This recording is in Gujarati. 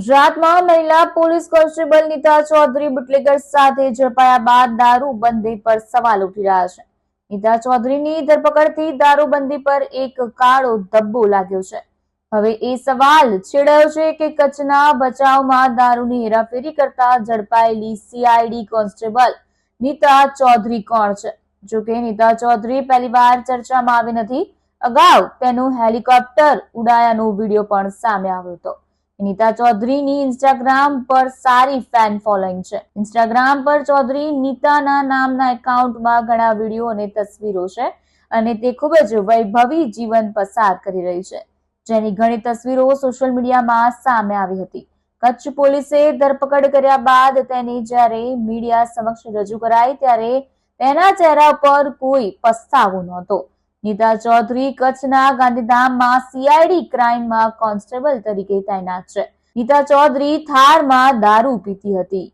ગુજરાતમાં મહિલા police constable Nita Chaudhary bootlegger સાથે ઝડપાયા બાદ દારૂબંધી પર સવાલ ઉઠી રહ્યા છે. નીતા ચૌધરીની ધરપકડથી દારૂબંધી પર એક કાળો ધબ્બો લાગ્યો છે. હવે એ સવાલ છેડાયો છે કે કચ્છના બચાવમાં દારૂની હેરાફેરી કરતા ઝડપાયેલી સીઆઈડી કોન્સ્ટેબલ નીતા ચૌધરી કોણ છે? જોકે નીતા ચૌધરી પહેલીવાર ચર્ચામાં આવી નથી. અગાઉ તેનું હેલિકોપ્ટર ઉડાયાનો વીડિયો પણ સામે આવ્યો હતો. નીતા ચૌધરીની ઇન્સ્ટાગ્રામ પર સારી ફેન ફોલોઈંગ છે. ઇન્સ્ટાગ્રામ પર ચૌધરી નીતાના નામના એકાઉન્ટમાં ઘણા વીડિયો અને તસવીરો છે અને તે ખૂબ જ વૈભવી જીવન પસાર કરી રહી છે. જેની ઘણી તસવીરો સોશિયલ મીડિયામાં સામે આવી હતી. કચ્છ પોલીસે ધરપકડ કર્યા બાદ તેની જ્યારે મીડિયા સમક્ષ રજૂ કરાઈ ત્યારે તેના ચહેરા પર કોઈ પસ્તાવો નહોતો. નીતા ચૌધરી કચ્છના ગાંધીધામમાં સીઆઈડી ક્રાઇમમાં કોન્સ્ટેબલ તરીકે તૈનાત છે. નીતા ચૌધરી થારમાં દારૂ પીતી હતી.